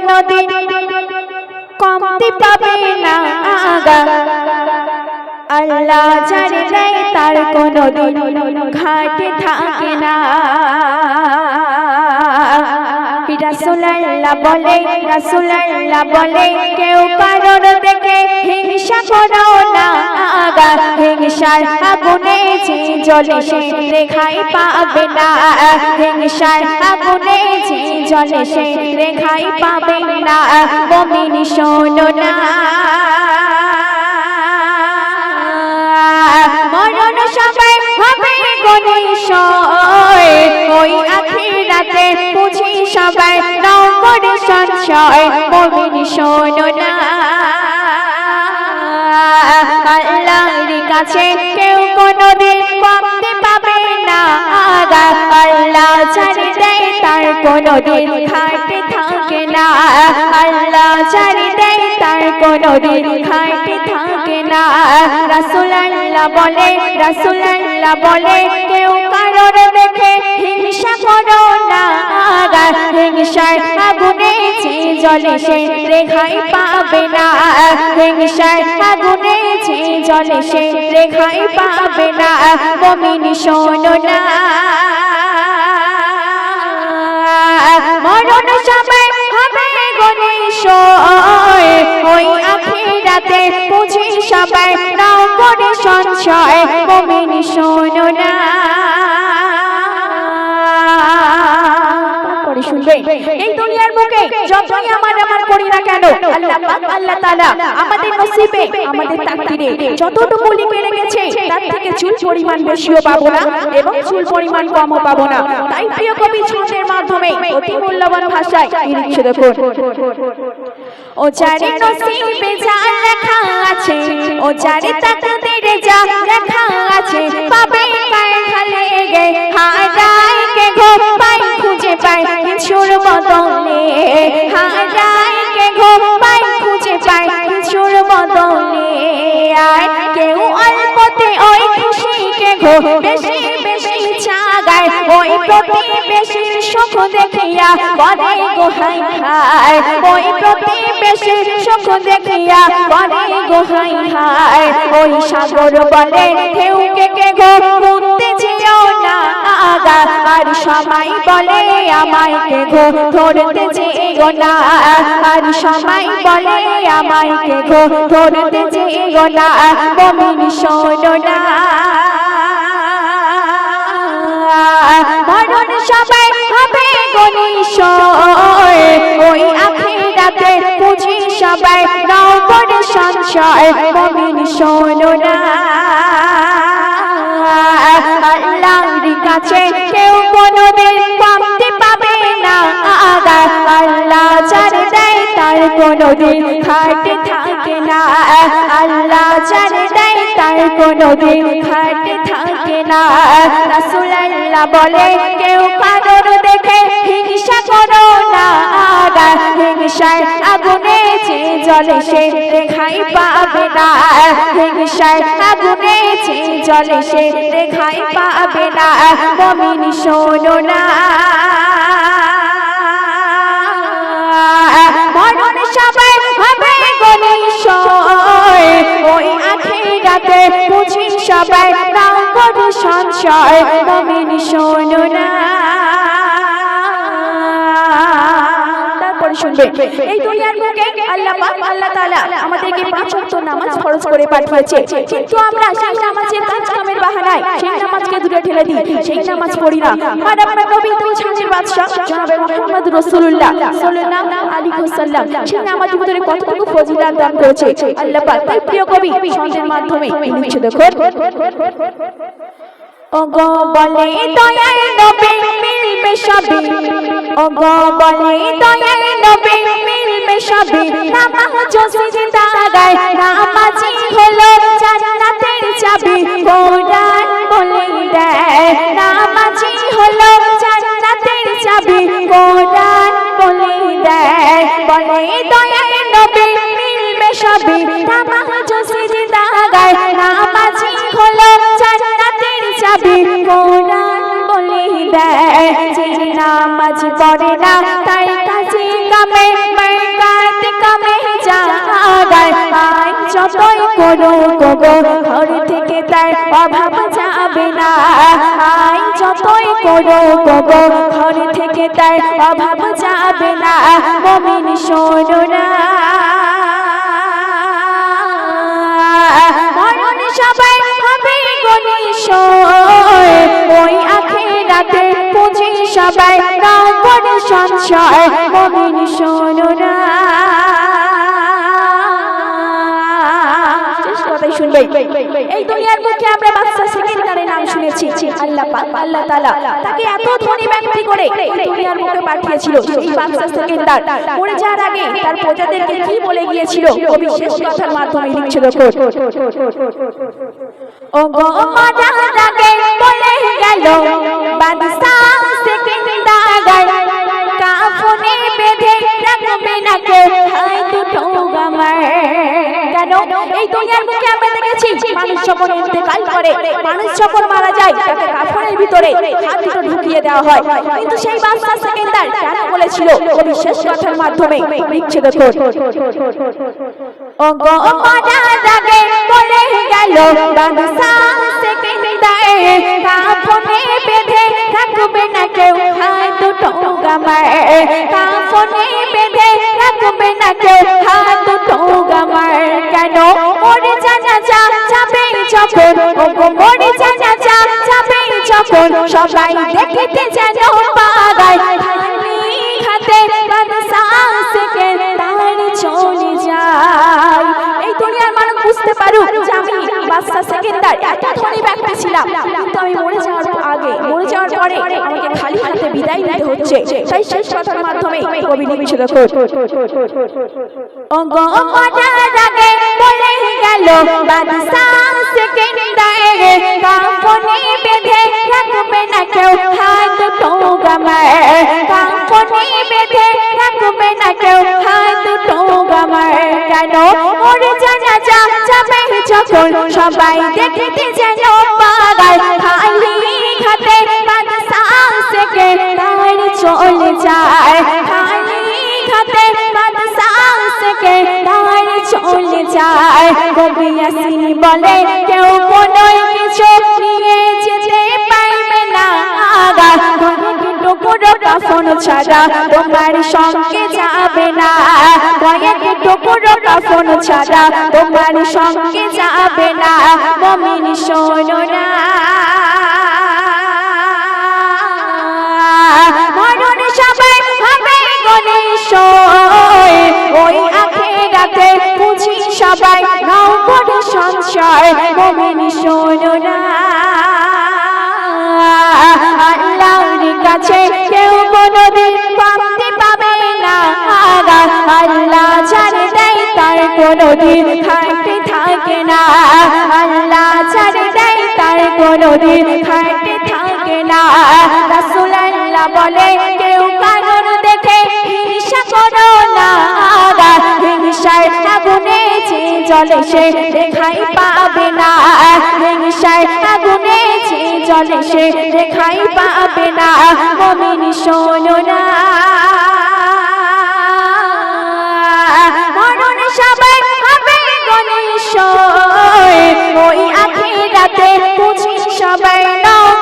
কোনদিন কমতি পাবে না আগা। আল্লাহ যারে দেয় তার কোনদিন ঘাটে থাকে না। রাসুলাল্লাহ বলে রাসুলাল্লাহ বলে, কেউ কারোর দেখে হিংসা করো না আগা হিংসার আগুনে যে জলে সে রেখাই পাবে না হিংসার আগুনে যে জলে সে রেখাই পাবে না মমিন শোনো না। না। কাছে কেউ কোনোদিন পাবে না আল্লাহ ছাড়ি দেয় তার কোনোদিন খাটে থাকে না। আল্লাহ ছাড়ি দেয় তার কোনোদিন থাকে রাসূলুল্লাহ বলে রাসূলুল্লাহ বলে, কেউ কারোর দেখে হিংসা করো না। হিংসার আগুনে জলে সে রেখাই পাবে না। হিংসার আগুনে জলে সে রেখাই পাবে না। মমিন শোনো না। সংশয় মমিন শোনো না। করে শুনবে এই দুনিয়ার বুকে যতই আমার আমার করি না কেন, আল্লাহ পাক, আল্লাহ তাআলা আমাদের নসিবে, আমাদের তাকদীরে যতটুকু লিখে রেখেছে, তার থেকে চুল পরিমাণ বেশিও পাবো না এবং চুল পরিমাণ কমও পাবো না। তাই প্রিয় কবি ছন্দের মাধ্যমে অতি মূল্যবান ভাষায় কি লিখছে দেখুন ও যারে নসিবে যা লেখা আছে, ও যারে তাকদীরে যা লেখা আছে, পাবে কার খালে গে হারায় কে গো পাই কিছুর বদলে। হারায় কে পাই খুঁজে বদলে। আর কেউ অল্পতে ওই গো বেশি বেশি চাগায়। ওই প্রতিবেশীর সুখ দেখিয়া বলে গোহাই ওই সুখ দেখিয়া বলে গোহাই ওই সাগর বলে কেউ কে কে না আগা আর সবাই বলে আমায় কে গো ধরতে যেও না। আর সবাই বলে আমায় গো ধরতে যেও না। মমিন শোনো না। মরণ সবাই হবে গণেশ ওই আখিরাতে বুঝি সবাই নাও করে সংশয়। শোনো না। কাছে কেউ কোনোদিন কমতে পাবে না। আগা আল্লাহ দেয় কোনো কোনোদিন খাটে থাকে না। আল্লাহ যার দেয় তার কোনোদিন খাটে থাকে না। রাসূলুল্লাহ বলে, কেউ কারোর দেখে হিংসা করো না। আগা হিংসার আগুনে যে জলে সে রেখাই পাবে না। হিংসার আগুনে যে জলে সে রেখাই পাবে না। মমিন শোনো না। আখিরাতে বুঝি সবাই নাও করো সংশয় মমিন শোনো না। তারপরে এই দুনিয়ার বুকে আল্লাহ পাক আল্লাহ তাআলা আমাদেরকে পাঁচ ওয়াক্ত নামাজ ফরজ করে পাঠিয়েছে কিন্তু আমরা সেই নামাজের কাজ কামের বাহানায় সেই নামাজকে দূরে ঠেলে দিই সেই নামাজ পড়ি না আর আমরা নবী দুই ছাঁচের বাদশা জনাবে মুহাম্মদ রাসূলুল্লাহ সাল্লাল্লাহু আলাইহি ওয়াসাল্লাম সেই নামাজের ভিতরে কতটুকু ফজিলত দান করেছে আল্লাহ পাক তাই প্রিয় কবি ছন্দের মাধ্যমে লিখছে দেখুন ওগো বলে দয়াল নবী, মিলবে সবে ওগো বলে দয়াল নবী, মিলবে সবে নামাজ সিজদা গায় কাজ করে না, তাই কাজে কামে কাজ কামে যায় তাই যতই করো তবু ঘর থেকে তার অভাব যাবে না। তাই যতই করো তবু ঘর থেকে তাই অভাব যাবে না। মমিন শোনো না। সবাই হবে গণেশ। ওই সবাই করে সংশয় মমিন শোনো না। এই দুনিয়ার মুখে আমরা বাদশা সেকেন্ডারের নাম শুনেছি। আল্লাহ আল্লাহ তাআলা তাকে এত ধনী ব্যক্তি করে দুনিয়ার মুখে পাঠিয়েছিল। বাদশা সেকেন্ডার মরে যাওয়ার আগে তার প্রজাদেরকে কি বলে গিয়েছিল? কবি শেষ কথার মাধ্যমে লিখছে ও গো মারা লাগে বলে গেল বাদশা সেকেন্ডার কাফনে বেঁধে রাখবে না হাই দুটো গামার। কেন? এই দুনিয়ার মুখে আমরা দেখেছি, মানুষ যখন ইন্তেকাল করে, মানুষ যখন মারা যায়, তাকে কাফনের ভিতরে হাত দুটো ঢুকিয়ে দেওয়া হয়। কিন্তু সেই বাদশা সেকেন্ডার কেন বলেছিল কবি কথার মাধ্যমে লিখছে দেখো ও গো মারা বলে গেল বাদশা সেকেন্ডার কাফনে বেঁধে রাখবে না কেউ হাত দুটো গামার কাফনে বেঁধে রাখবে না কেউ হাত দুটো গামার কেন? মরে জানা যা, যাবে যখন। ও গো মরে জানা যা, যাবে যখন। সবাই দেখতে যেন পাগায় খালি হাতে বাদশা সেকেন্ডার চলে যায়। এই দুনিয়ার মানুষ বুঝতে পারুক যে আমি বাদশা সেকেন্ডার এত ধনী ব্যক্তি ছিলাম, কিন্তু আমি মরে যাওয়ার আগে মরে যাওয়ার পরে আমাকে খালি হাতে বিদায় নিতে হচ্ছে। তাই শেষ কথার মাধ্যমে কবি লিখছে দেখো ও গো মারার আগে বলে গেল বাদশা সেকেন্ডারে কাফনে বেঁধে রাখবে না কেউ, হাত টোগামার কাফনে বেঁধে রাখবে না কেউ, হাত টোগামার কেন? জানা সবাই দেখতে যেন চলে যায়। খালি খাতে বাদশা সেকেন্ডার চলে যায়। কবি ইয়াসিন বলে, কেউ কোনো কিছু নিয়ে যেতে পারবে না। আগা টুকরো কাফন ছাড়া তোমার সঙ্গে যাবে না। কয়েক টুকরো কাফন ছাড়া তোমার সঙ্গে যাবে না। মমিন শোনো না। সবাই নাও করে সংশয় মমিন শোনো না। আল্লাহর কাছে কেউ কোনোদিন পামতে পাবে না। আল্লাহ ছাড়ে দেয় তার কোনোদিন খাটতে থাকে না। আল্লাহ ছাড়ে দেয় তার কোনোদিন খাটতে থাকে না। রাসূল আল্লাহ বলে, কেউ কারণ জলে সে রেখাই পাবে না। হিংসার আগুনে যে জলে সে রেখাই পাবে না। মমিন শোনো না। সবাই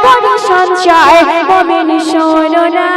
হবে সঞ্চয় মমিন শোনো না।